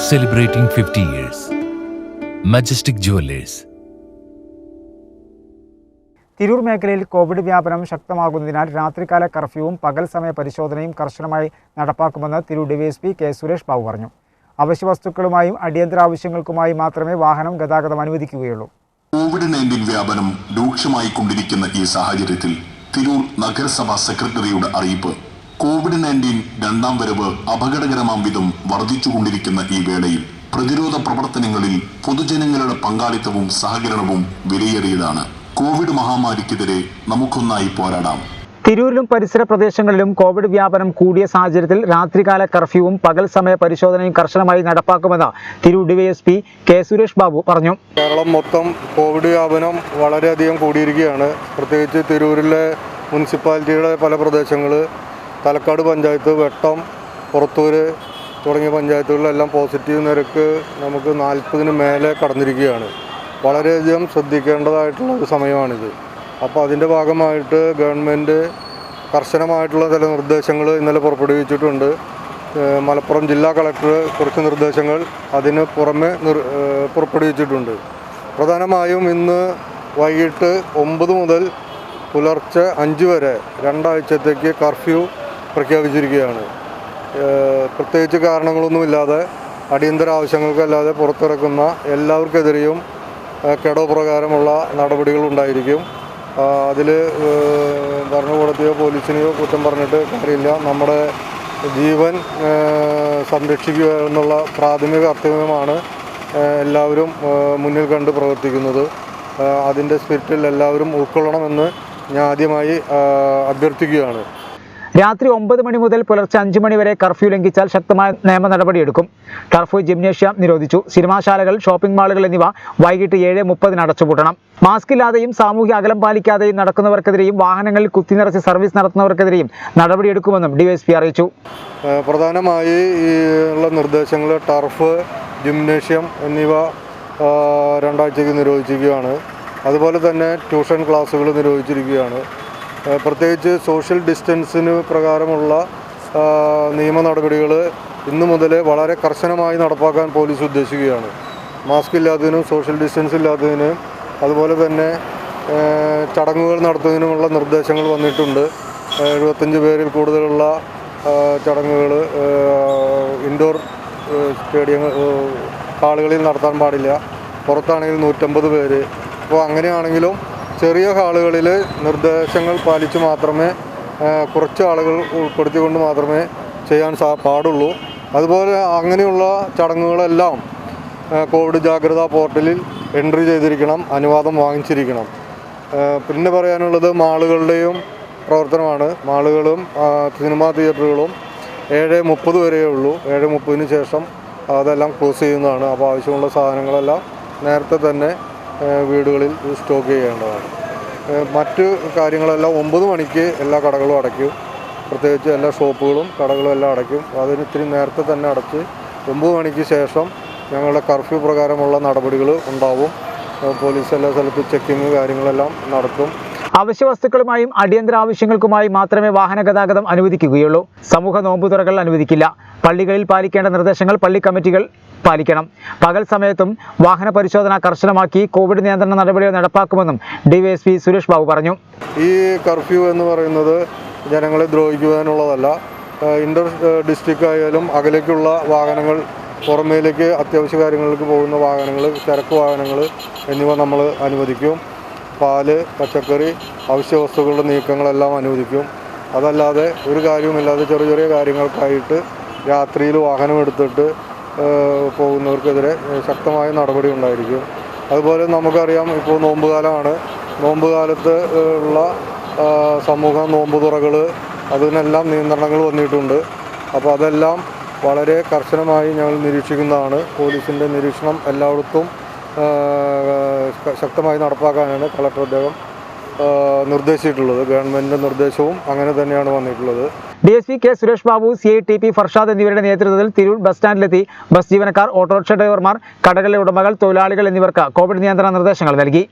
celebrating 50 years. Majestic Jewelers. Tirur മേഖലയിൽ covid വ്യാപനം ശക്തമാകുന്നതിനാൽ രാത്രികാല കർഫ്യൂവും പകൽ സമയ പരിശോധനയും കർശനമായി നടപ്പാക്കുമെന്ന് തിരൂർ ഡിവൈഎസ്പി കെ സുരേഷ് ബാബു പറഞ്ഞു അവശ്യ വസ്തുക്കളുമായും അടിയന്തര ആവശ്യങ്ങൾക്കുമായി മാത്രമേ വാഹനം ഗതാഗതം അനുവദിക്കുകയുള്ളൂ കോവിഡ് നയന്റീൻ വ്യാപനം രൂക്ഷമായി കൊണ്ടിരിക്കുന്ന ഈ സാഹചര്യത്തിൽ തിരൂർ നഗരസഭാ സെക്രട്ടറിയുടെ അറിയിപ്പ് കോവിഡ് നയന്റീൻ രണ്ടാം വരവ് അപകടകരമാം വിധം വർദ്ധിച്ചുകൊണ്ടിരിക്കുന്ന ഈ വേളയിൽ പ്രതിരോധ പ്രവർത്തനങ്ങളിൽ പൊതുജനങ്ങളുടെ പങ്കാളിത്തവും സഹകരണവും വിലയേറിയതാണ്. കോവിഡ് മഹാമാരിക്കെതിരെ നമുക്കൊന്നായി പോരാടാം. തിരൂരിലും പരിസര പ്രദേശങ്ങളിലും കോവിഡ് വ്യാപനം കൂടിയ സാഹചര്യത്തിൽ രാത്രികാല കർഫ്യൂവും പകൽ സമയ പരിശോധനയും കർശനമായി നടപ്പാക്കുമെന്ന് തിരൂർ ഡിവൈഎസ്പി കെ സുരേഷ് ബാബു പറഞ്ഞു. കേരളം മൊത്തം കോവിഡ് വ്യാപനം വളരെയധികം കൂടിയിരിക്കുകയാണ്. പ്രത്യേകിച്ച് തിരൂരിലെ മുനിസിപ്പാലിറ്റിയുടെ പല പ്രദേശങ്ങൾ തലക്കാട് പഞ്ചായത്ത് വെട്ടം പുറത്തൂര് തുടങ്ങിയ പഞ്ചായത്തുകളിലെല്ലാം പോസിറ്റീവ് നിരക്ക് നമുക്ക് നാൽപ്പതിന് മേലെ കടന്നിരിക്കുകയാണ്. വളരെയധികം ശ്രദ്ധിക്കേണ്ടതായിട്ടുള്ള ഒരു സമയമാണിത്. അപ്പോൾ അതിന്റെ ഭാഗമായിട്ട് ഗവൺമെന്റ് കർശനമായിട്ടുള്ള ചില നിർദ്ദേശങ്ങൾ ഇന്നലെ പുറപ്പെടുവിച്ചിട്ടുണ്ട്. മലപ്പുറം ജില്ലാ കളക്ടർ കുറച്ച് നിർദ്ദേശങ്ങൾ അതിന് പുറമെ പുറപ്പെടുവിച്ചിട്ടുണ്ട്. പ്രധാനമായും ഇന്ന് വൈകിട്ട് ഒമ്പത് മുതൽ പുലർച്ചെ അഞ്ച് വരെ രണ്ടാഴ്ചത്തേക്ക് കർഫ്യൂ പ്രഖ്യാപിച്ചിരിക്കുകയാണ്. പ്രത്യേകിച്ച് കാരണങ്ങളൊന്നുമില്ലാതെ അടിയന്തര ആവശ്യങ്ങൾക്കല്ലാതെ പുറത്തിറക്കുന്ന എല്ലാവർക്കെതിരെയും കെടോ പ്രകാരമുള്ള നടപടികൾ ഉണ്ടായിരിക്കും. അതിൽ ഭരണകൂടത്തെയോ പോലീസിനെയോ കുറ്റം പറഞ്ഞിട്ട് കാര്യമില്ല. നമ്മുടെ ജീവൻ സംരക്ഷിക്കുക എന്നുള്ള പ്രാഥമിക കർത്തവ്യമാണ് എല്ലാവരും മുന്നിൽ കണ്ട് പ്രവർത്തിക്കുന്നത്. അതിന്റെ സ്പിരിറ്റിൽ എല്ലാവരും ഉൾക്കൊള്ളണമെന്ന് ഞാൻ ആദ്യമായി അഭ്യർത്ഥിക്കുകയാണ്. രാത്രി ഒമ്പത് മണി മുതൽ പുലർച്ചെ അഞ്ച് മണി വരെ കർഫ്യൂ ലംഘിച്ചാൽ ശക്തമായ നിയമ നടപടിയെടുക്കും. കർഫ്യൂ ജിംനേഷ്യം നിരോധിച്ചു. സിനിമാശാലകൾ ഷോപ്പിംഗ് മാളുകൾ എന്നിവ വൈകിട്ട് ഏഴ് മുപ്പതിന് അടച്ചുപൂട്ടണം. മാസ്ക് ഇല്ലാതെയും സാമൂഹ്യ അകലം പാലിക്കാതെയും നടക്കുന്നവർക്കെതിരെയും വാഹനങ്ങളിൽ കുത്തിനിറച്ച് സർവീസ് നടത്തുന്നവർക്കെതിരെയും നടപടിയെടുക്കുമെന്നും ഡിവൈഎസ്പി അറിയിച്ചു. പ്രധാനമായി ഉള്ള നിർദ്ദേശങ്ങൾ ടർഫ് ജിംനേഷ്യം എന്നിവ രണ്ടാഴ്ചയ്ക്ക് നിരോധിച്ചിരിക്കുകയാണ്. അതുപോലെ തന്നെ ട്യൂഷൻ ക്ലാസ്സുകൾ നിരോധിച്ചിരിക്കുകയാണ്. പ്രത്യേകിച്ച് സോഷ്യൽ ഡിസ്റ്റൻസിന് പ്രകാരമുള്ള നിയമ നടപടികൾ ഇന്നു മുതൽ വളരെ കർശനമായി നടപ്പാക്കാൻ പോലീസ് ഉദ്ദേശിക്കുകയാണ്. മാസ്ക് ഇല്ലാത്തതിനും സോഷ്യൽ ഡിസ്റ്റൻസ് ഇല്ലാത്തതിനും അതുപോലെ തന്നെ ചടങ്ങുകൾ നടത്തുന്നതിനുമുള്ള നിർദ്ദേശങ്ങൾ വന്നിട്ടുണ്ട്. എഴുപത്തഞ്ച് പേരിൽ കൂടുതലുള്ള ചടങ്ങുകൾ ഇൻഡോർ സ്റ്റേഡിയങ്ങൾ ഹാളുകളിൽ നടത്താൻ പാടില്ല. പുറത്താണെങ്കിൽ നൂറ്റമ്പത് പേര്. അപ്പോൾ അങ്ങനെയാണെങ്കിലും ചെറിയ ഹാളുകളിൽ നിർദ്ദേശങ്ങൾ പാലിച്ച് മാത്രമേ കുറച്ച് ആളുകൾ ഉൾപ്പെടുത്തിക്കൊണ്ട് മാത്രമേ ചെയ്യാൻ സാ പാടുള്ളൂ. അതുപോലെ അങ്ങനെയുള്ള ചടങ്ങുകളെല്ലാം കോവിഡ് ജാഗ്രതാ പോർട്ടലിൽ എൻട്രി ചെയ്തിരിക്കണം അനുവാദം വാങ്ങിച്ചിരിക്കണം. പിന്നെ പറയാനുള്ളത് മാളുകളുടെയും പ്രവർത്തനമാണ്. മാളുകളും സിനിമാ തിയേറ്ററുകളും ഏഴ് മുപ്പത് വരെയേ ഉള്ളൂ. ഏഴ് മുപ്പതിന് ശേഷം അതെല്ലാം ക്ലോസ് ചെയ്യുന്നതാണ്. അപ്പോൾ ആവശ്യമുള്ള സാധനങ്ങളെല്ലാം നേരത്തെ തന്നെ വീടുകളിൽ സ്റ്റോക്ക് ചെയ്യേണ്ടതാണ്. മറ്റ് കാര്യങ്ങളെല്ലാം ഒമ്പത് മണിക്ക് എല്ലാ കടകളും അടയ്ക്കും. പ്രത്യേകിച്ച് എല്ലാ ഷോപ്പുകളും കടകളും എല്ലാം അടയ്ക്കും. അതിന് ഇത്തിരി നേരത്തെ തന്നെ അടച്ച് ഒമ്പത് മണിക്ക് ശേഷം ഞങ്ങളുടെ കർഫ്യൂ പ്രകാരമുള്ള നടപടികൾ ഉണ്ടാവും. പോലീസ് എല്ലാ സ്ഥലത്തും ചെക്കിങ് കാര്യങ്ങളെല്ലാം നടത്തും. അവശ്യ വസ്തുക്കളുമായും അടിയന്തര ആവശ്യങ്ങൾക്കുമായി മാത്രമേ വാഹന ഗതാഗതം അനുവദിക്കുകയുള്ളൂ. സമൂഹ നോമ്പുതുറകൾ അനുവദിക്കില്ല. പള്ളികളിൽ പാലിക്കേണ്ട നിർദ്ദേശങ്ങൾ പള്ളി കമ്മിറ്റികൾ പാലിക്കണം. പകൽ സമയത്തും വാഹന പരിശോധന കർശനമാക്കി കോവിഡ് നിയന്ത്രണ നടപടികൾ നടപ്പാക്കുമെന്നും ഡിവൈഎസ്പി സുരേഷ് ബാബു പറഞ്ഞു. ഈ കർഫ്യൂ എന്ന് പറയുന്നത് ജനങ്ങളെ ദ്രോഹിക്കുവാനുള്ളതല്ല. ഇന്റർ ഡിസ്ട്രിക്ട് ആയാലും അകലേക്കുള്ള വാഹനങ്ങൾ പുറമേലേക്ക് അത്യാവശ്യ കാര്യങ്ങൾക്ക് പോകുന്ന വാഹനങ്ങൾ ചരക്ക് വാഹനങ്ങൾ എന്നിവ നമ്മൾ അനുവദിക്കും. പാൽ പച്ചക്കറി അവശ്യ വസ്തുക്കളുടെ നീക്കങ്ങളെല്ലാം അനുവദിക്കും. അതല്ലാതെ ഒരു കാര്യവുമില്ലാതെ ചെറിയ ചെറിയ കാര്യങ്ങൾക്കായിട്ട് രാത്രിയിൽ വാഹനമെടുത്തിട്ട് പോകുന്നവർക്കെതിരെ ശക്തമായ നടപടി ഉണ്ടായിരിക്കും. അതുപോലെ നമുക്കറിയാം ഇപ്പോൾ നോമ്പുകാലമാണ്. ഏഹ് ഉള്ള സമൂഹ നോമ്പ് തുറകൾ അതിനെല്ലാം നിയന്ത്രണങ്ങൾ വന്നിട്ടുണ്ട്. അപ്പോൾ അതെല്ലാം വളരെ കർശനമായി ഞങ്ങൾ നിരീക്ഷിക്കുന്നതാണ്. പോലീസിന്റെ നിരീക്ഷണം എല്ലായിടത്തും ശക്തമായി നടപ്പാക്കാനാണ് കളക്ടർ അദ്ദേഹം നിർദ്ദേശിച്ചിട്ടുള്ളത്. ഗവൺമെന്റിന്റെ നിർദ്ദേശവും അങ്ങനെ തന്നെയാണ് വന്നിട്ടുള്ളത്. D S P K Suresh Babu C I T P Farshad എന്നിവരുടെ നേതൃത്വത്തിൽ തിരൂർ ബസ് സ്റ്റാൻഡിലെത്തി. ബസ് ജീവനക്കാർ ഓട്ടോറിക്ഷ ഡ്രൈവർമാർ കടകളിലെ ഉടമകൾ തൊഴിലാളികൾ എന്നിവർക്ക് കോവിഡ് നിയന്ത്രണ നിർദ്ദേശങ്ങൾ നൽകി.